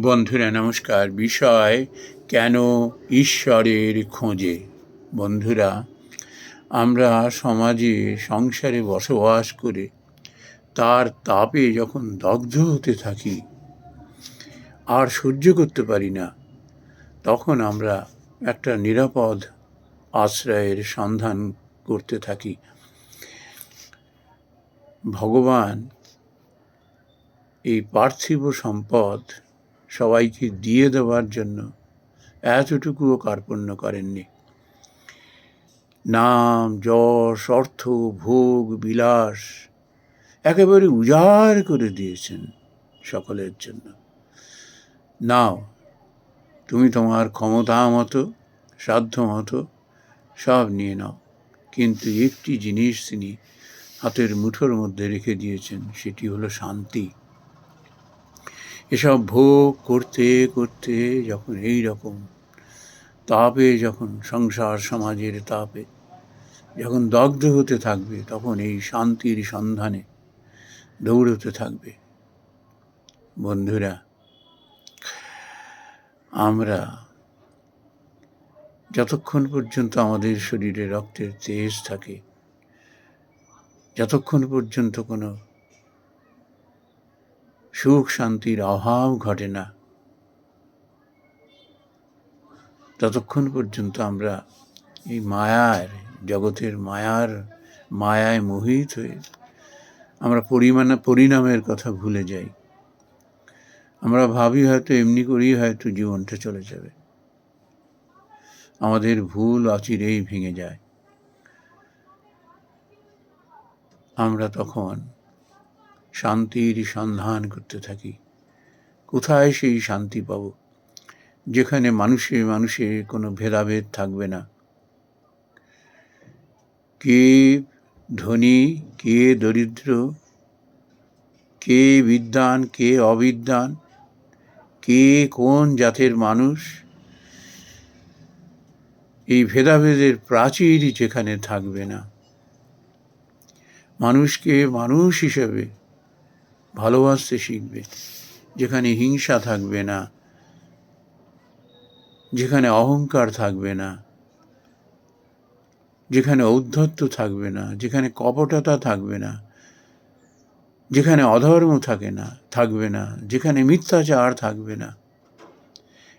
বন্ধুরা, নমস্কার। বিষয়, কেন ঈশ্বরের খোঁজে? বন্ধুরা, আমরা সমাজে, সংসারে বসবাস করে তার তাপে যখন দগ্ধ হতে থাকি, আর সহ্য করতে পারি না, তখন আমরা একটা নিরাপদ আশ্রয়ের সন্ধান করতে থাকি। ভগবান এই পার্থিব সম্পদ সবাইকে দিয়ে দেওয়ার জন্য এতটুকুও কার্পণ্য করেননি। নাম, যশ, অর্থ, ভোগ, বিলাস একেবারে উজাড় করে দিয়েছেন সকলের জন্য। নাও, তুমি তোমার ক্ষমতা মতো, সাধ্য মতো সব নিয়ে নাও। কিন্তু একটি জিনিস তিনি হাতের মুঠোর মধ্যে রেখে দিয়েছেন, সেটি হলো শান্তি। এসব ভোগ করতে করতে যখন এই রকম তাপে, যখন সংসার সমাজের তাপে, যখন দগ্ধ হতে থাকবে, তখন এই শান্তির সন্ধানে দৌড়তে থাকবে। বন্ধুরা, আমরা যতক্ষণ পর্যন্ত আমাদের শরীরে রক্তের তেজ থাকে, যতক্ষণ পর্যন্ত কোনো সুখ শান্তির অভাব ঘটে না। ততক্ষণ পর্যন্ত আমরা এই মায়ার, জগতের মায়ার, মায়ায় মোহিত হয়ে আমরা পরিমাণে পরিণামের কথা ভুলে যাই। আমরা ভাবি হয়তো এমনি করেই হয়তো জীবনটা চলে যাবে। আমাদের ভুল অচিরেই ভেঙে যায়। আমরা তখন শান্তির সন্ধান করতে থাকি। কোথায় সেই শান্তি পাব? যেখানে মানুষে মানুষে কোনো ভেদাভেদ থাকবে না। কে ধনী, কে দরিদ্র, কে বিদ্যান কে অবিদ্যান কে কোন জাতের মানুষ, এই ভেদাভেদের প্রাচীর যেখানে থাকবে না। মানুষকে মানুষ হিসেবে ভালোবাসতে শিখবে। যেখানে হিংসা থাকবে না, যেখানে অহংকার থাকবে না, যেখানে ঔদ্ধত্য থাকবে না, যেখানে কপটতা থাকবে না, যেখানে অধর্ম থাকে না, থাকবে না, যেখানে মিথ্যাচার থাকবে না।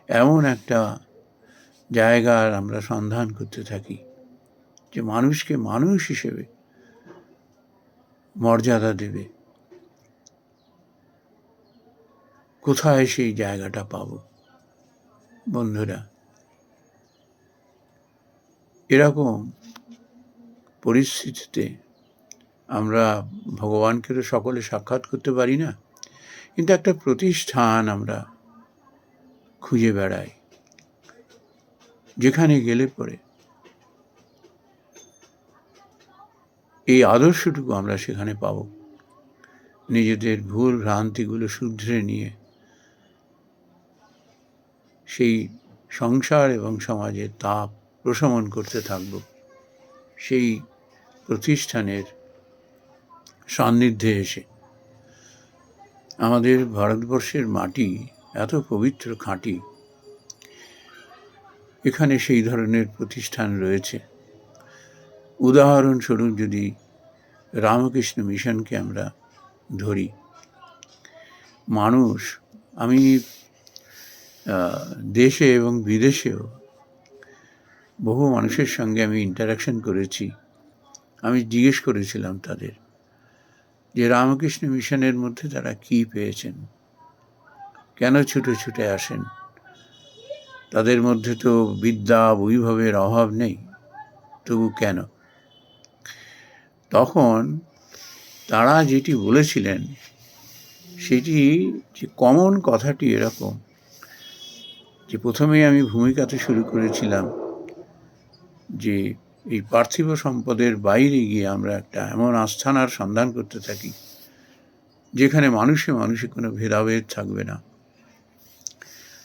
এমন একটা জায়গার আমরা সন্ধান করতে থাকি, যে মানুষকে মানুষ হিসেবে মর্যাদা দেবে। কোথায় সেই জায়গাটা পাব? বন্ধুরা, এরকম পরিস্থিতিতে আমরা ভগবানকে তো সকলে সাক্ষাৎ করতে পারি না, কিন্তু একটা প্রতিষ্ঠান আমরা খুঁজে বেড়াই, যেখানে গেলে পরে এই আদর্শটুকু আমরা সেখানে পাব। নিজেদের ভুল ভ্রান্তিগুলো শুধরে নিয়ে সেই সংসার এবং সমাজের তাপ প্রশমন করতে থাকব। সেই প্রতিষ্ঠানের সান্নিধ্যে এসে আমাদের ভারতবর্ষের মাটি এত পবিত্র খাঁটি, এখানে সেই ধরনের প্রতিষ্ঠান রয়েছে। উদাহরণস্বরূপ যদি রামকৃষ্ণ মিশনকে আমরা ধরি, মানুষ, আমি দেশে এবং বিদেশেও বহু মানুষের সঙ্গে আমি ইন্টারাকশন করেছি। আমি জিজ্ঞেস করেছিলাম তাদের যে, রামকৃষ্ণ মিশনের মধ্যে তারা কি পেয়েছেন? কেন ছুটে ছুটে আসেন? তাদের মধ্যে তো বিদ্যা বৈভবের অভাব নেই, তবু কেন? তখন তারা যেটি বলেছিলেন, সেটি যে, কমন কথাটি এরকম যে প্রথমেই আমি ভূমিকাতে শুরু করেছিলাম যে এই পার্থিব সম্পদের বাইরে গিয়ে আমরা একটা এমন আস্থানার সন্ধান করতে থাকি, যেখানে মানুষে মানুষে কোনো ভেদাভেদ থাকবে না।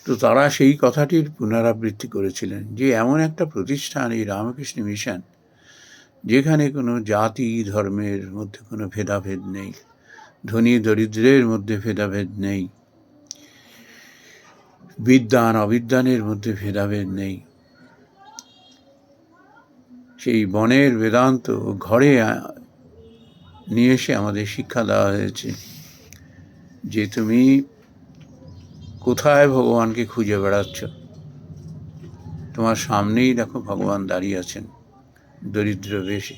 তো তারা সেই কথাটির পুনরাবৃত্তি করেছিলেন যে এমন একটা প্রতিষ্ঠান, এই রামকৃষ্ণ মিশন, যেখানে কোনো জাতি, ধর্মের মধ্যে কোনো ভেদাভেদ নেই, ধনী দরিদ্রের মধ্যে ভেদাভেদ নেই বিদ্যান, অবিদ্যানের মধ্যে ভেদাভেদ নেই। সেই বনের বেদান্ত ঘরে নিয়ে এসে আমাদের শিক্ষা দেওয়া হয়েছে যে তুমি কোথায় ভগবানকে খুঁজে বেড়াচ্ছ? তোমার সামনেই দেখো ভগবান দাঁড়িয়ে আছেন দরিদ্র বেশে।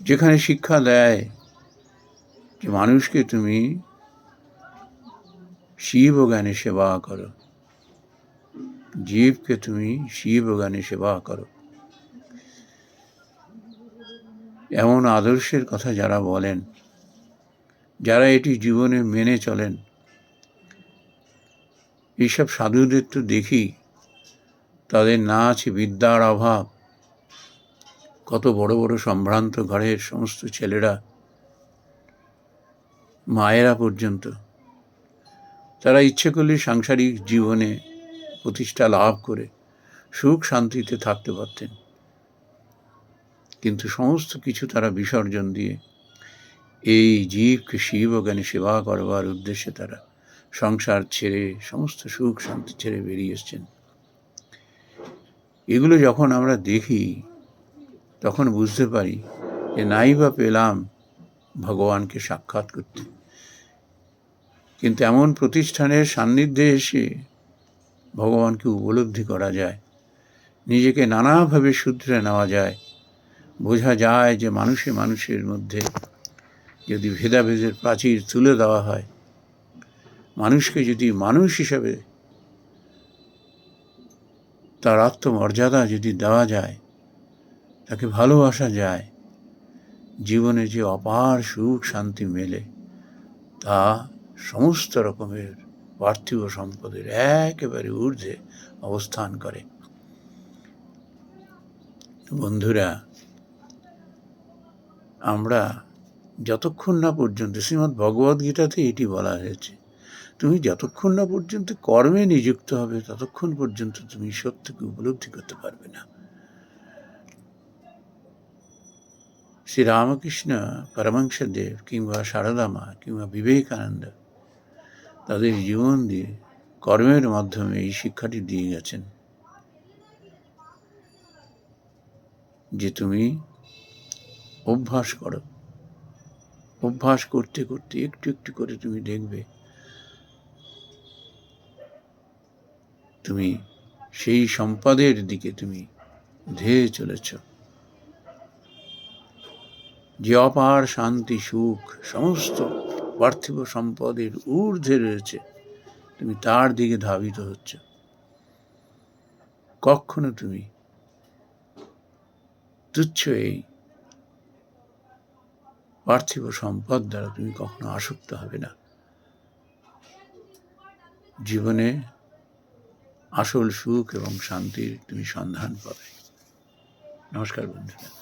যেখানে শিক্ষা দেয় যে মানুষকে তুমি শিব জ্ঞানে সেবা করো। জীবকে তুমি শিব জ্ঞানে সেবা করো। এমন আদর্শের কথা যারা বলেন, যারা এটি জীবনে মেনে চলেন, এইসব সাধুদের তো দেখি, তাদের না আছে বিদ্যার অভাব, কত বড় বড় সম্ভ্রান্ত ঘরের সমস্ত ছেলেরা মায়েরা পর্যন্ত তারা ইচ্ছে করলে সাংসারিক জীবনে প্রতিষ্ঠা লাভ করে সুখ শান্তিতে থাকতে পারতেন। কিন্তু সমস্ত কিছু তারা বিসর্জন দিয়ে এই জীবকে শিব জ্ঞানে সেবা করবার উদ্দেশ্যে তারা সংসার ছেড়ে, সমস্ত সুখ শান্তি ছেড়ে বেরিয়ে এসছেন। এগুলো যখন আমরা দেখি, তখন বুঝতে পারি যে নাই বা পেলাম ভগবানকে সাক্ষাৎ করতে। কিন্তু এমন প্রতিষ্ঠানের সান্নিধ্যে এসে ভগবানকে উপলব্ধি করা যায়, নিজেকে নানাভাবে সূত্রে নেওয়া যায়। বোঝা যায় যে মানুষে মানুষের মধ্যে যদি ভেদাভেদের প্রাচীর তুলে দেওয়া হয়, মানুষকে যদি মানুষ হিসাবে তার আত্মমর্যাদা যদি দেওয়া যায়, তাকে ভালোবাসা যায়, জীবনে যে অপার সুখ শান্তি মেলে, তা সমস্ত রকমের পার্থিব সম্পদের একেবারে ঊর্ধ্বে অবস্থান করে। বন্ধুরা, আমরা যতক্ষণ না পর্যন্ত শ্রীমৎ ভগবদ গীতাতে এটি বলা হয়েছে, তুমি যতক্ষণ না পর্যন্ত কর্মে নিযুক্ত হবে, ততক্ষণ পর্যন্ত তুমি সত্যকে উপলব্ধি করতে পারবে না। শ্রী রামকৃষ্ণ পরমাংসদেব কিংবা সারদা মা কিংবা বিবেকানন্দ তাদের জীবন দিয়ে কর্মের মাধ্যমে এই শিক্ষাটি দিয়ে গেছেন। যে তুমি অভ্যাস করো। অভ্যাস করতে করতে একটু একটু করে তুমি দেখবে তুমি সেই সম্পদের দিকে তুমি ধেয়ে চলেছ। যে অপার শান্তি, সুখ, সমস্ত পার্থিব সম্পদের ঊর্ধ্বে রয়েছে, তুমি তার দিকে ধাবিত হচ্ছ। কখনো তুমি তুচ্ছ এই পার্থিব সম্পদ দ্বারা তুমি কখনো আসক্ত হবে না। জীবনে আসল সুখ এবং শান্তির তুমি সন্ধান পাবে। নমস্কার বন্ধুরা।